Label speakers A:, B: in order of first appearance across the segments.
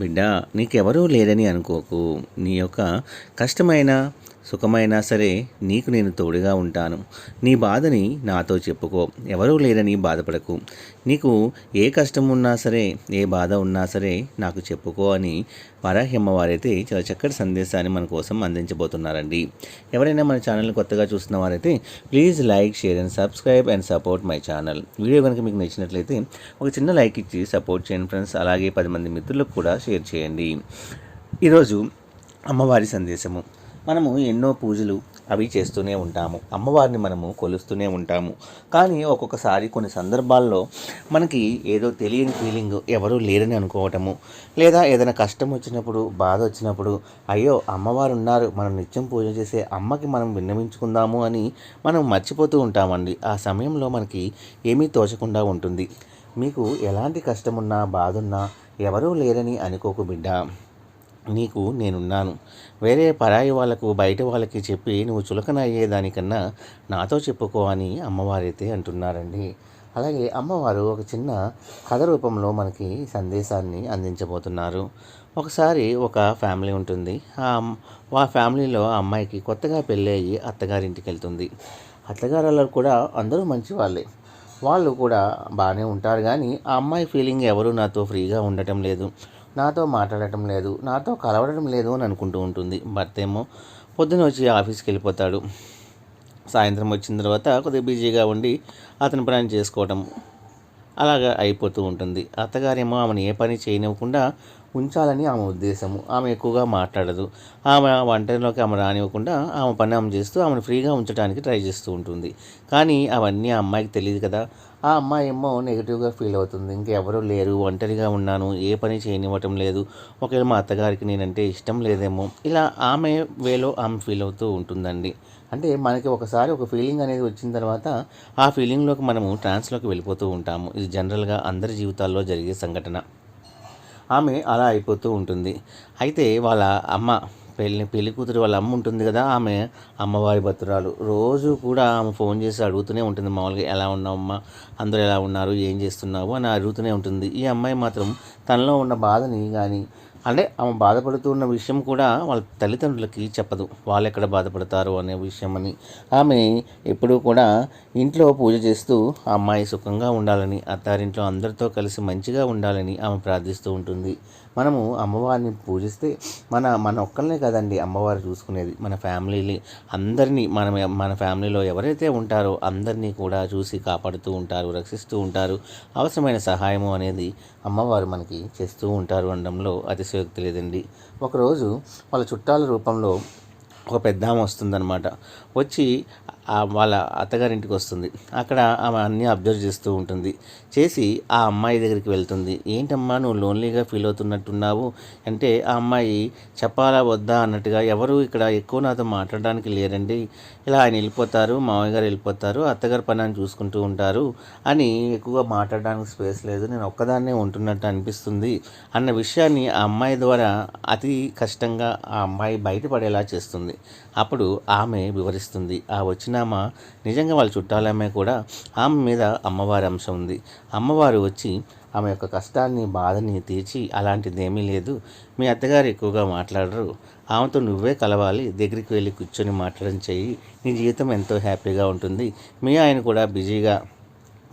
A: బిడ్డ నీకెవరూ లేరని అనుకోకు. నీ యొక్క కష్టమైన సుఖమైనా సరే నీకు నేను తోడుగా ఉంటాను. నీ బాధని నాతో చెప్పుకో. ఎవరూ లేరని బాధపడకు. నీకు ఏ కష్టం ఉన్నా సరే ఏ బాధ ఉన్నా సరే నాకు చెప్పుకో అని వరాహి అమ్మవారైతే చాలా చక్కటి సందేశాన్ని మన కోసం అందించబోతున్నారండి. ఎవరైనా మన ఛానల్ని కొత్తగా చూస్తున్న వారైతే please like share and subscribe and support my channel. Video కనుక మీకు నచ్చినట్లయితే ఒక చిన్న లైక్ ఇచ్చి సపోర్ట్ చేయండి ఫ్రెండ్స్. అలాగే పది మంది మిత్రులకు కూడా షేర్ చేయండి. ఈరోజు అమ్మవారి సందేశము. మనము ఎన్నో పూజలు అవి చేస్తూనే ఉంటాము. అమ్మవారిని మనము కొలుస్తూనే ఉంటాము. కానీ ఒక్కొక్కసారి కొన్ని సందర్భాల్లో మనకి ఏదో తెలియని ఫీలింగ్ ఎవరూ లేరని అనుకోవటము. లేదా ఏదైనా కష్టం వచ్చినప్పుడు బాధ వచ్చినప్పుడు అయ్యో అమ్మవారు ఉన్నారు మనం నిత్యం పూజ చేసే అమ్మకి మనం విన్నవించుకుందాము అని మనం మర్చిపోతూ ఉంటామండి. ఆ సమయంలో మనకి ఏమీ తోచకుండా ఉంటుంది. మీకు ఎలాంటి కష్టమున్నా బాధున్నా ఎవరూ లేరని అనుకోకు బిడ్డ. నీకు నేనున్నాను. వేరే పరాయి వాళ్ళకు బయట వాళ్ళకి చెప్పి నువ్వు చులకన అయ్యేదానికన్నా నాతో చెప్పుకో అని అమ్మవారైతే అంటున్నారండి. అలాగే అమ్మవారు ఒక చిన్న కథ రూపంలో మనకి సందేశాన్ని అందించబోతున్నారు. ఒకసారి ఒక ఫ్యామిలీ ఉంటుంది. ఆ ఫ్యామిలీలో ఆ అమ్మాయికి కొత్తగా పెళ్ళి అయ్యి అత్తగారింటికి వెళ్తుంది అత్తగారు కూడా అందరూ మంచి వాళ్ళే వాళ్ళు కూడా బాగానే ఉంటారు కానీ ఆ అమ్మాయి ఫీలింగ్ ఎవరు నాతో ఫ్రీగా ఉండటం లేదు. నాతో మాట్లాడటం లేదు. నాతో కలవడం లేదు అని అనుకుంటూ ఉంటుంది. భర్త ఏమో పొద్దున వచ్చి ఆఫీస్కి వెళ్ళిపోతాడు. సాయంత్రం వచ్చిన తర్వాత కొద్దిగా బిజీగా ఉండి అతని పని చేసుకోవటం అలాగా అయిపోతూ ఉంటుంది. అత్తగారేమో ఆమెను ఏ పని చేయనివ్వకుండా ఉంచాలని ఆమె ఉద్దేశము. ఆమె ఎక్కువగా మాట్లాడదు. ఆమె వంటలోకి ఆమె రానివ్వకుండా ఆమె పని ఆమె చేస్తూ ఆమెను ఫ్రీగా ఉంచడానికి ట్రై చేస్తూ ఉంటుంది. కానీ అవన్నీ ఆ అమ్మాయికి తెలియదు కదా. ఆ అమ్మాయి ఏమో నెగిటివ్గా ఫీల్ అవుతుంది. ఇంకెవరూ లేరు. ఒంటరిగా ఉన్నాను. ఏ పని చేయనివ్వటం లేదు. ఒకవేళ మా అత్తగారికి నేనంటే ఇష్టం లేదేమో. ఇలా ఆమె వేలో ఆమె ఫీల్ అవుతూ ఉంటుందండి. అంటే మనకి ఒకసారి ఒక ఫీలింగ్ అనేది వచ్చిన తర్వాత ఆ ఫీలింగ్లోకి మనము ట్రాన్స్లోకి వెళ్ళిపోతూ ఉంటాము. ఇది జనరల్గా అందరి జీవితాల్లో జరిగే సంఘటన. ఆమె అలా అయిపోతూ ఉంటుంది. అయితే వాళ్ళ అమ్మ పెళ్ళి పెళ్ళి కూతురు వాళ్ళ అమ్మ ఉంటుంది కదా ఆమె అమ్మవారి భక్తురాలు. రోజు కూడా ఆమె ఫోన్ చేసి అడుగుతూనే ఉంటుంది. మామూలుగా ఎలా ఉన్నావు అమ్మ? అందరూ ఎలా ఉన్నారు? ఏం చేస్తున్నావు? అని అడుగుతూనే ఉంటుంది. ఈ అమ్మాయి మాత్రం తనలో ఉన్న బాధని కానీ అంటే ఆమె బాధపడుతున్న విషయం కూడా వాళ్ళ తల్లిదండ్రులకి చెప్పదు. వాళ్ళు ఎక్కడ బాధపడతారు అనే విషయం అని ఆమె ఎప్పుడూ కూడా ఇంట్లో పూజ చేస్తూ ఆ అమ్మాయి సుఖంగా ఉండాలని అత్తారింట్లో అందరితో కలిసి మంచిగా ఉండాలని ఆమె ప్రార్థిస్తూ ఉంటుంది. మనము అమ్మవారిని పూజిస్తే మన మన ఒక్కరినే కదండి అమ్మవారు చూసుకునేది. మన ఫ్యామిలీని అందరినీ మన మన ఫ్యామిలీలో ఎవరైతే ఉంటారో అందరినీ కూడా చూసి కాపాడుతూ ఉంటారు రక్షిస్తూ ఉంటారు. అవసరమైన సహాయము అనేది అమ్మవారు మనకి చేస్తూ ఉంటారు అనడంలో అతిశయోక్తి లేదండి. ఒకరోజు వాళ్ళ చుట్టాల రూపంలో ఒక పెద్దామ వస్తుందన్నమాట. వచ్చి వాళ్ళ అత్తగారింటికి వస్తుంది. అక్కడ ఆమె అన్నీ అబ్జర్వ్ చేస్తూ ఉంటుంది. చేసి ఆ అమ్మాయి దగ్గరికి వెళ్తుంది. ఏంటమ్మా నువ్వు లోన్లీగా ఫీల్ అవుతున్నట్టున్నావు? అంటే ఆ అమ్మాయి చెప్పాలా వద్దా? అన్నట్టుగా ఎవరు ఇక్కడ ఎక్కువ నాతో మాట్లాడడానికి లేరండి. ఇలా ఆయన వెళ్ళిపోతారు మామయ్య గారు వెళ్ళిపోతారు అత్తగారి పని అని చూసుకుంటూ ఉంటారు అని ఎక్కువగా మాట్లాడడానికి స్పేస్ లేదు. నేను ఒక్కదాన్నే ఉంటున్నట్టు అనిపిస్తుంది అన్న విషయాన్ని ఆ అమ్మాయి ద్వారా అతి కష్టంగా ఆ అమ్మాయి బయటపడేలా చేస్తుంది. అప్పుడు ఆమె వివరిస్తుంది. ఆ వచ్చిన చిరునామా నిజంగా వాళ్ళ చుట్టాలమ్మే కూడా ఆమె మీద అమ్మవారి అంశం ఉంది. అమ్మవారు వచ్చి ఆమె యొక్క కష్టాన్ని బాధని తీర్చి అలాంటిది ఏమీ లేదు. మీ అత్తగారు ఎక్కువగా మాట్లాడరు. ఆమెతో నువ్వే కలవాలి దగ్గరికి వెళ్ళి కూర్చొని మాట్లాడడం చెయ్యి. నీ జీవితం ఎంతో హ్యాపీగా ఉంటుంది. మీ ఆయన కూడా బిజీగా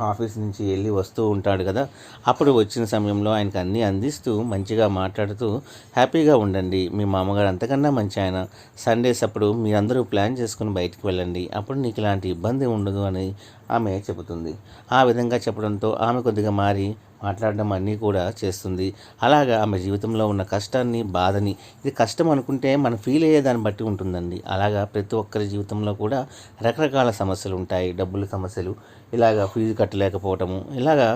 A: ఆఫీస్ నుంచి వెళ్ళి వస్తూ ఉంటాడు కదా. అప్పుడు వచ్చిన సమయంలో ఆయనకు అన్నీ అందిస్తూ మంచిగా మాట్లాడుతూ హ్యాపీగా ఉండండి మీ మామగారు అంతకన్నా మంచి ఆయన. సండేస్ అప్పుడు మీరందరూ ప్లాన్ చేసుకుని బయటికి వెళ్ళండి అప్పుడు నీకు ఇలాంటి ఇబ్బంది ఉండదు అని ఆమె చెబుతుంది. ఆ విధంగా చెప్పడంతో ఆమె కొద్దిగా మారి మాట్లాడడం అన్నీ కూడా చేస్తుంది. అలాగా ఆమె జీవితంలో ఉన్న కష్టాన్ని బాధని ఇది కష్టం అనుకుంటే మనం ఫీల్ అయ్యే దాన్ని బట్టి ఉంటుందండి. అలాగా ప్రతి ఒక్కరి జీవితంలో కూడా రకరకాల సమస్యలు ఉంటాయి. డబ్బుల సమస్యలు ఇలాగ ఫీజు కట్టలేకపోవటము ఇలాగా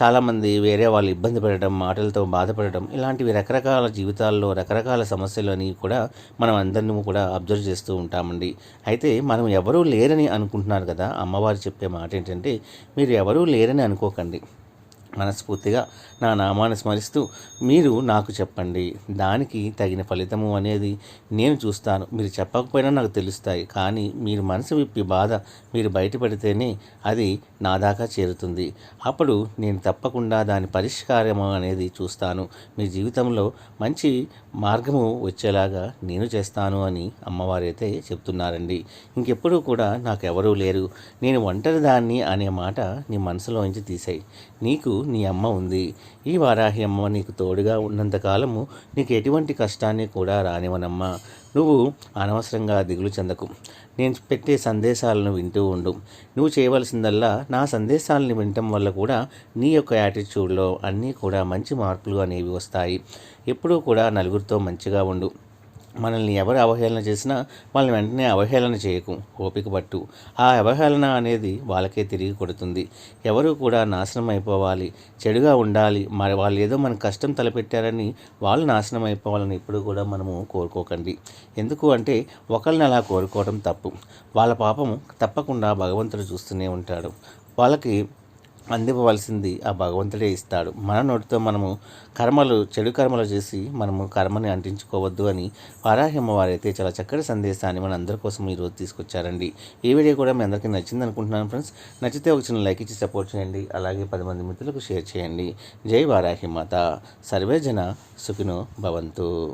A: చాలామంది వేరే వాళ్ళు ఇబ్బంది పెట్టడం మాటలతో బాధపడడం ఇలాంటివి రకరకాల జీవితాల్లో రకరకాల సమస్యలు అని కూడా మనం అందరినీ కూడా అబ్జర్వ్ చేస్తూ ఉంటామండి. అయితే మనం ఎవరూ లేరని అనుకుంటున్నారు కదా అమ్మవారు చెప్పే మాట ఏంటంటే మీరు ఎవరూ లేరని అనుకోకండి. మనస్ఫూర్తిగా నా నామాన్ని స్మరిస్తూ మీరు నాకు చెప్పండి. దానికి తగిన ఫలితము అనేది నేను చూస్తాను. మీరు చెప్పకపోయినా నాకు తెలుస్తాయి. కానీ మీరు మనసు విప్పి బాధ మీరు బయటపెడితేనే అది నా దాకా చేరుతుంది. అప్పుడు నేను తప్పకుండా దాని పరిష్కారము అనేది చూస్తాను. మీ జీవితంలో మంచి మార్గము వచ్చేలాగా నేను చేస్తాను అని అమ్మవారైతే చెప్తున్నారండి. ఇంకెప్పుడు కూడా నాకు ఎవరూ లేరు. నేను ఒంటరి దాన్ని అనే మాట నీ మనసులోంచి తీసాయి. నీకు నీ అమ్మ ఉంది. ఈ వారాహి అమ్మ నీకు తోడుగా ఉన్నంతకాలము నీకు ఎటువంటి కష్టాన్ని కూడా రానివనమ్మా నువ్వు అనవసరంగా దిగులు చెందకు. నేను పెట్టే సందేశాలను వింటూ ఉండు. నువ్వు చేయవలసిందల్లా నా సందేశాలను వినటం వల్ల కూడా నీ యొక్క యాటిట్యూడ్లో అన్నీ కూడా మంచి మార్పులు అనేవి వస్తాయి. ఎప్పుడూ కూడా నలుగురితో మంచిగా ఉండు. మనల్ని ఎవరు అవహేళన చేసినా వాళ్ళని వెంటనే అవహేళన చేయకు ఓపిక పట్టు. ఆ అవహేళన అనేది వాళ్ళకే తిరిగి కొడుతుంది. ఎవరు కూడా నాశనం అయిపోవాలి చెడుగా ఉండాలి మరి వాళ్ళు ఏదో మన కష్టం తలపెట్టారని వాళ్ళు నాశనం అయిపోవాలని ఇప్పుడు కూడా మనము కోరుకోకండి. ఎందుకు అంటే ఒకరిని అలా కోరుకోవడం తప్పు. వాళ్ళ పాపము తప్పకుండా భగవంతుడు చూస్తూనే ఉంటాడు. వాళ్ళకి అందివ్వవలసింది ఆ భగవంతుడే ఇస్తాడు. మన నోటితో మనము కర్మలు చెడు కర్మలు చేసి మనము కర్మని అంటించుకోవద్దు అని వారాహిమ్మ వారైతే చాలా చక్కటి సందేశాన్ని మన అందరి కోసం ఈరోజు తీసుకొచ్చారండి. ఈ వీడియో కూడా మీ అందరికీ నచ్చింది అనుకుంటున్నాను ఫ్రెండ్స్. నచ్చితే ఒక చిన్న లైక్ ఇచ్చి సపోర్ట్ చేయండి. అలాగే పది మంది మిత్రులకు షేర్ చేయండి. జై వారాహి మాత. సుఖినో భవంతు.